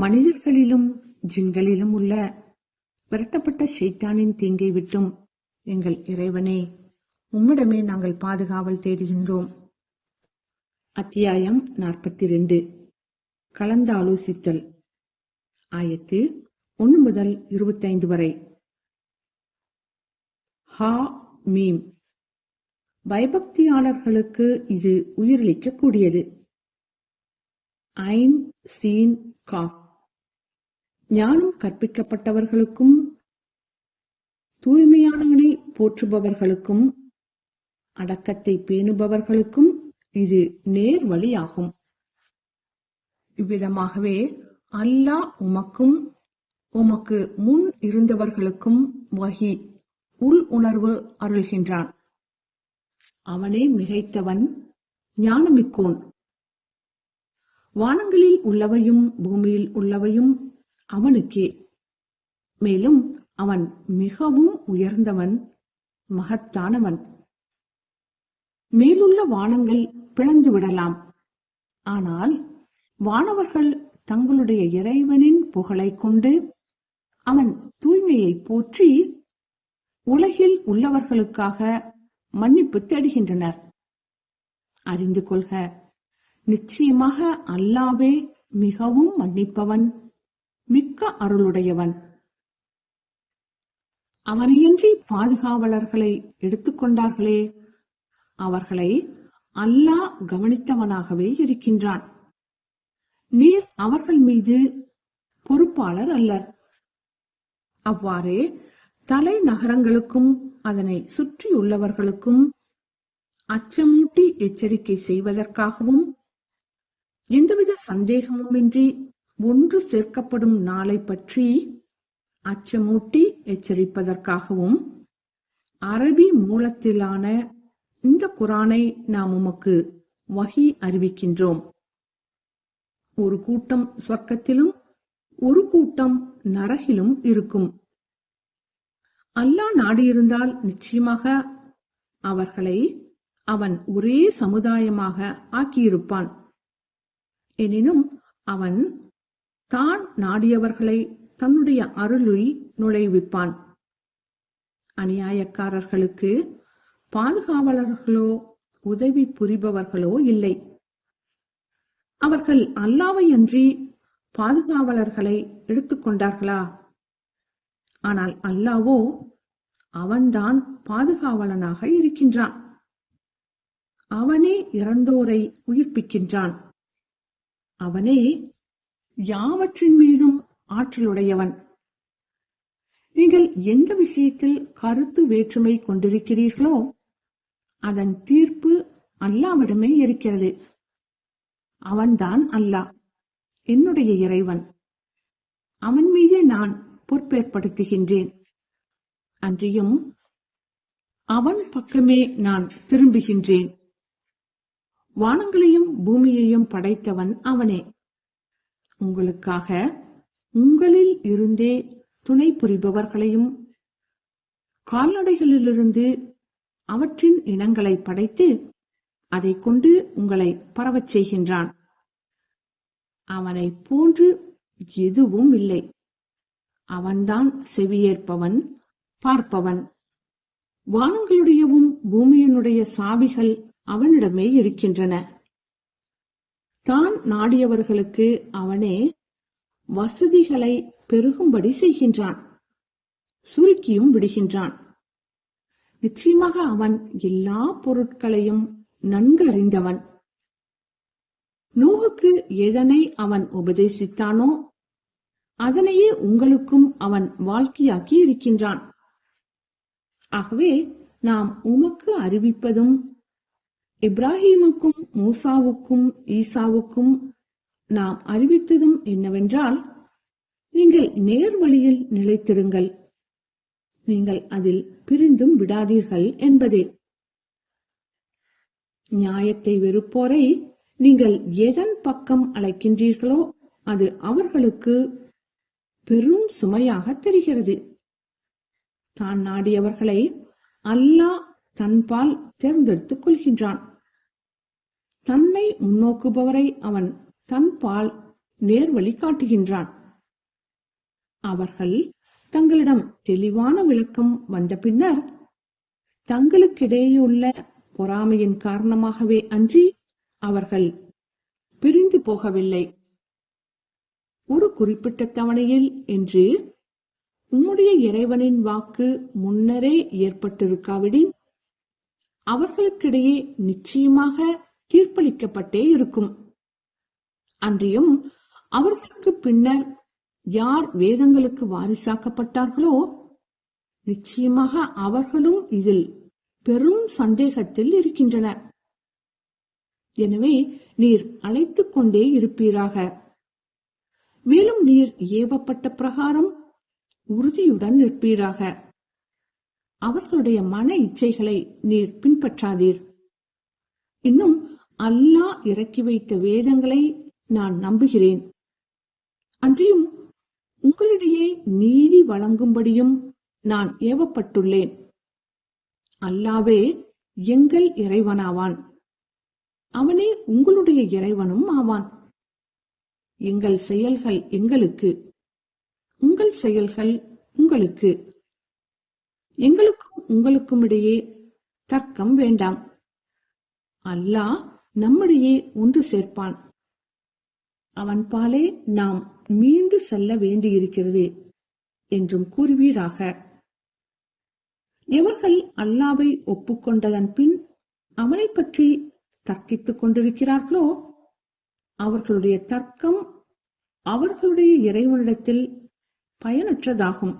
மனிதர்களிலும் ஜின்களிலும் உள்ள விரட்டப்பட்ட ஷைத்தானின் தீங்கை விட்டும் எங்கள் இறைவனே உம்மிடமே நாங்கள் பாதுகாவல் தேடுகின்றோம். அத்தியாயம் நாற்பத்தி ரெண்டு கலந்தாலோசித்தல் ஆயத்து ஒன்று முதல் இருபத்தைந்து வரை. ஹா மீம். பயபக்தியாளர்களுக்கு இது உயிரளிக்கக்கூடியது. ஐன் சீன் காஃப். ஞானம் கற்பிக்கப்பட்டவர்களுக்கும் தூய்மையானவனை போற்றுபவர்களுக்கும் அடக்கத்தை பேணுபவர்களுக்கும் இது நேர் வழியாகும். இவ்விதமாகவே அல்லாஹ் உமக்கும் உமக்கு முன் இருந்தவர்களுக்கும் வகி உள் உணர்வு அருள்கின்றான். அவனே மிகைத்தவன் ஞானமிக்கோன். வானங்களில் உள்ளவையும் பூமியில் உள்ளவையும் அவனுக்கே. மேலும் அவன் மிகவும் உயர்ந்தவன் மகத்தானவன். மேலுள்ள வானங்கள் பிளந்து விடலாம். ஆனால் வானவர்கள் தங்களுடைய இறைவனின் புகழைக் கொண்டு அவன் தூய்மையை போற்றி உலகில் உள்ளவர்களுக்காக மன்னிப்பு தேடுகின்றனர். அறிந்து கொள்க நிச்சயமாக அல்லாவே மிகவும் மன்னிப்பவன். மிக்க அருளுடையவன். அவனையன்றி பாதுகாவலர்களை எடுத்துக்கொண்டார்களே. அவர்களை அல்லாஹ் கவனித்தவனாகவே இருக்கின்றான். நீர் அவர்கள் மீது பொறுப்பாளர் அல்லர். அவ்வாறே தலைநகரங்களுக்கும் அதனை சுற்றியுள்ளவர்களுக்கும் அச்சமூட்டி எச்சரிக்கை செய்வதற்காகவும் எந்தவித சந்தேகமுமின்றி ஒன்று சேர்க்கப்படும் நாளை பற்றி அச்சமூட்டி எச்சரிப்பதற்காகவும் அரபி மூலத்திலான இந்த குரானை நாம் உமக்கு வகி அறிவிக்கின்றோம். ஒரு கூட்டம் சொர்க்கத்திலும் ஒரு கூட்டம் நரகிலும் இருக்கும். அல்லாஹ் நாடியிருந்தால் நிச்சயமாக அவர்களை அவன் ஒரே சமுதாயமாக ஆக்கியிருப்பான். எனினும் அவன் தான் நாடியவர்களை தன்னுடைய அருளில் நுழைவிப்பான். அநியாயக்காரர்களுக்கு பாதுகாவலர்களோ உதவி புரிபவர்களோ இல்லை. அவர்கள் அல்லாவையன்றி பாதுகாவலர்களை எடுத்துக்கொண்டார்களா ஆனால் அல்லாவோ அவன்தான் பாதுகாவலனாக இருக்கின்றான். அவனே இறந்தோரை உயிர்ப்பிக்கின்றான். அவனே யாவற்றின் மீதும் ஆற்றலுடையவன். நீங்கள் எந்த விஷயத்தில் கருத்து வேற்றுமை கொண்டிருக்கிறீர்களோ அதன் தீர்ப்பு அல்லாவிடமே இருக்கிறது. அவன்தான் அல்லாஹ் என்னுடைய இறைவன். அவன் மீதே நான் பொறுப்பேற்படுத்துகின்றேன் அன்றியும் அவன் பக்கமே நான் திரும்புகின்றேன். வானங்களையும் பூமியையும் படைத்தவன் அவனே. உங்களுக்காக உங்களில் இருந்தே துணை புரிபவர்களையும் கால்நடைகளிலிருந்து அவற்றின் இனங்களை படைத்து அதை கொண்டு உங்களை பரவச் செய்கின்றான். அவனை போன்று எதுவும் இல்லை. அவன்தான் செவியேற்பவன் பார்ப்பவன். வானங்களுடையவும் பூமியினுடைய சாவிகள் அவனிடமே இருக்கின்றன. தான் நாடியவர்களுக்கு அவனே வசதிகளை பெருகும்படி செய்கின்றான். சுருக்கியும் விடுகின்றான். நிச்சயமாக அவன் எல்லா பொருட்களையும் நன்கு அறிந்தவன் நூகுக்கு எதனை அவன் உபதேசித்தானோ அதனையே உங்களுக்கும் அவன் வாழ்க்கையாக்கி இருக்கின்றான். ஆகவே நாம் உமக்கு அறிவிப்பதும் இப்ராஹிமுக்கும் மூசாவுக்கும் ஈசாவுக்கும் நாம் அறிவித்ததும் என்னவென்றால் நீங்கள் நேர் வழியில் நிலைத்திருங்கள். நீங்கள் அதில் பிரிந்தும் விடாதீர்கள் என்பதே. நியாயத்தை வெறுப்போரை நீங்கள் எதன் பக்கம் அழைக்கின்றீர்களோ அது அவர்களுக்கு பெரும் சுமையாக தெரிகிறது. தான் நாடியவர்களை அல்லாஹ் தன்பால் தேர்ந்தெடுத்துக் கொள்கின்றான். தன்னை முன்னோக்குபவரை அவன் தன் பால் நேர்வழி காட்டுகின்றான். அவர்கள் தங்களிடம் தெளிவான விளக்கம் வந்த பின்னர் தங்களுக்கிடையுள்ள பொறாமையின் காரணமாகவே அன்றி அவர்கள் பிரிந்து போகவில்லை. ஒரு குறிப்பிட்ட தவணையில் என்று உம்முடைய இறைவனின் வாக்கு முன்னரே ஏற்பட்டிருக்காவிடின் அவர்களுக்கிடையே நிச்சயமாக தீர்ப்பளிக்கப்பட்டே இருக்கும். அன்றியும் அவர்களுக்கு பின்னர் யார் வேதங்களுக்கு வாரிசாக்கப்பட்டார்களோ நிச்சயமாக அவர்களும் இதில் பெரும் சந்தேகத்தில் இருக்கின்றனர். எனவே நீர் அழைத்துக் கொண்டே இருப்பீராக. மேலும் நீர் ஏவப்பட்ட பிரகாரம் உறுதியுடன் நிற்பீராக. அவர்களுடைய மன இச்சைகளை நீர் பின்பற்றாதீர். இன்னும் அல்லாஹ் இறக்கி வைத்த வேதங்களை நான் நம்புகிறேன். அன்றியும் உங்களிடையே நீதி வழங்கும்படியும் நான் ஏவப்பட்டுள்ளேன். அல்லாவே எங்கள் இறைவனாவான். அவனே உங்களுடைய இறைவனும் ஆவான். எங்கள் செயல்கள் எங்களுக்கு. உங்கள் செயல்கள் உங்களுக்கு. எங்களுக்கும் உங்களுக்கும் இடையே தர்க்கம் வேண்டாம். அல்லாஹ் நம்மிடையே ஒன்று சேர்ப்பான். அவன் பாலே நாம் மீண்டு செல்ல வேண்டியிருக்கிறது என்றும் கூறுவீராக. எவர்கள் அல்லாவை ஒப்புக்கொண்டதன் பின் அவனை பற்றி தர்க்கித்துக் கொண்டிருக்கிறார்களோ? அவர்களுடைய தர்க்கம் அவர்களுடைய இறைவனிடத்தில் பயனற்றதாகும்.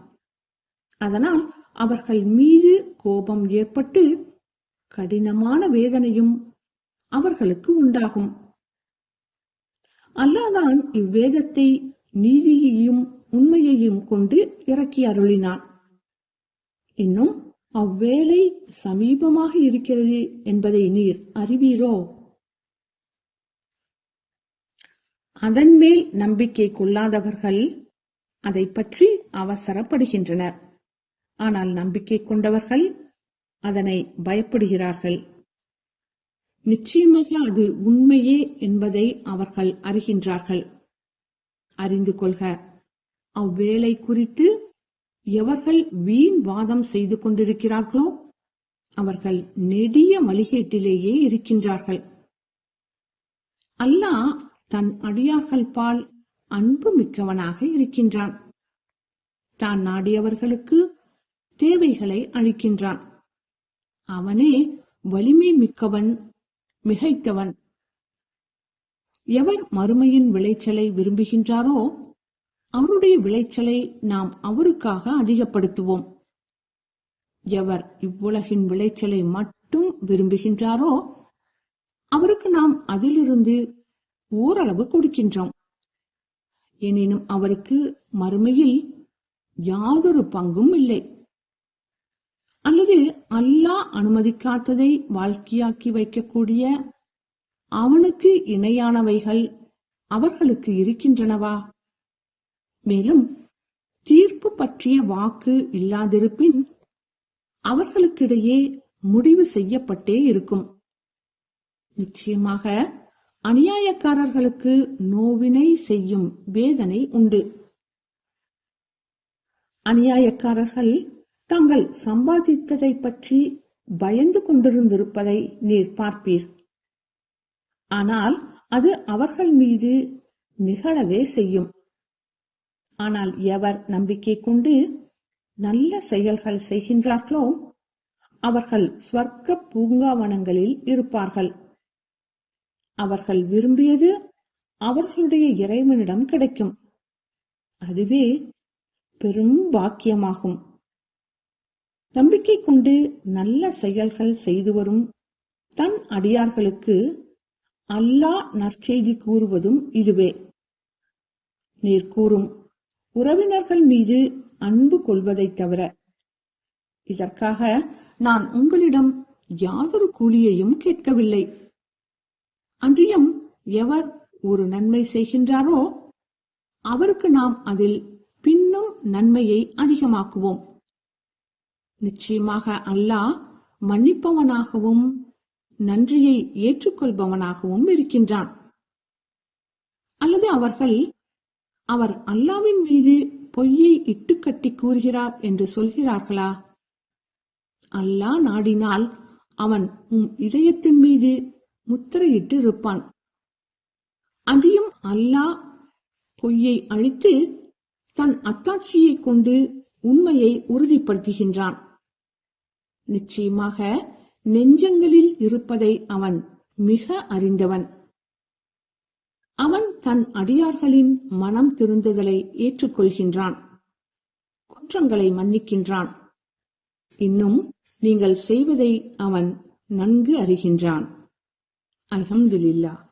அதனால் அவர்கள் மீது கோபம் ஏற்பட்டு கடினமான வேதனையும் அவர்களுக்கு உண்டாகும். அல்லாதான் இவ்வேதத்தை நீதியையும் உண்மையையும் கொண்டு இறக்கி அருளினான். இன்னும் அவ்வேளை சமீபமாக இருக்கிறது என்பதை நீர் அறிவீரோ? அதன் மேல் நம்பிக்கை கொள்ளாதவர்கள் அதை பற்றி அவசரப்படுகின்றனர். ஆனால் நம்பிக்கை கொண்டவர்கள் அதனை பயப்படுகிறார்கள். நிச்சயமாக அது உண்மையே என்பதை அவர்கள் அறிகின்றார்கள். அறிந்து கொள்க அவ்வேளை குறித்து எவர்கள் வீண் வாதம் செய்து கொண்டிருக்கிறார்களோ அவர்கள் நெடிய வழிகேட்டிலேயே இருக்கின்றார்கள். அல்லாஹ் தன் அடியார்கள் பால் அன்பு மிக்கவனாக இருக்கின்றான். தான் நாடியவர்களுக்கு தேவைகளை அளிக்கின்றான். அவனே வலிமை மிக்கவன் மிகைத்தவன். எவர் மறுமையின் விளைச்சலை விரும்புகின்றாரோ அவருடைய விளைச்சலை நாம் அவருக்காக அதிகப்படுத்துவோம். எவர் இவ்வுலகின் விளைச்சலை மட்டும் விரும்புகின்றாரோ அவருக்கு நாம் அதிலிருந்து ஓரளவு கொடுக்கின்றோம். எனினும் அவருக்கு மறுமையில் யாதொரு பங்கும் இல்லை. அல்லது அல்லாஹ் அனுமதிக்காததை வாழ்க்கையாக்கி வைக்கக்கூடிய அவனுக்கு இணையானவைகள் அவர்களுக்கு இருக்கின்றனவா? மேலும் தீர்ப்பு பற்றிய வாக்கு இல்லாதிருப்பின் அவர்களுக்கிடையே முடிவு செய்யப்பட்டே இருக்கும். நிச்சயமாக அநியாயக்காரர்களுக்கு நோவினை செய்யும் வேதனை உண்டு. அநியாயக்காரர்கள் தாங்கள் சம்பாதித்ததை பற்றி பயந்து கொண்டிருந்திருப்பதை நீர் பார்ப்பீர். ஆனால் அது அவர்கள் மீது நிகழவே செய்யும். ஆனால் எவர் நம்பிக்கை கொண்டு நல்ல செயல்கள் செய்கின்றார்களோ அவர்கள் ஸ்வர்க்க பூங்காவனங்களில் இருப்பார்கள். அவர்கள் விரும்பியது அவர்களுடைய இறைவனிடம் கிடைக்கும். அதுவே பெரும் பாக்கியமாகும். நம்பிக்கை கொண்டு நல்ல செயல்கள் செய்து வரும் தன் அடியார்களுக்கு அல்லாஹ் நற்செய்தி கூறுவதும் இதுவே. நீர் கூறும் உறவினர்கள் மீது அன்பு கொள்வதைத் தவிர இதற்காக நான் உங்களிடம் யாதொரு கூலியையும் கேட்கவில்லை. அன்றியும் எவர் ஒரு நன்மை செய்கின்றாரோ அவருக்கு நாம் அதில் பின்னும் நன்மையை அதிகமாக்குவோம். நிச்சயமாக அல்லாஹ் மன்னிப்பவனாகவும் நன்றியை ஏற்றுக்கொள்பவனாகவும் இருக்கின்றான். அல்லது அவர்கள் அவர் அல்லாவின் மீது பொய்யை இட்டுக்கட்டி கூறுகிறார் என்று சொல்கிறார்களா? அல்லாஹ் நாடினால் அவன் உம் இதயத்தின் மீது முத்திரையிட்டு இருப்பான். அதையும் அல்லாஹ் பொய்யை அழித்து தன் அத்தாட்சியை கொண்டு உண்மையை உறுதிப்படுத்துகின்றான். நிச்சயமாக நெஞ்சங்களில் இருப்பதை அவன் மிக அறிந்தவன். அவன் தன் அடியார்களின் மனம் திருந்துதலை ஏற்றுக்கொள்கின்றான். குற்றங்களை மன்னிக்கின்றான். இன்னும் நீங்கள் செய்வதை அவன் நன்கு அறிகின்றான். அல்ஹம்துலில்லாஹ்.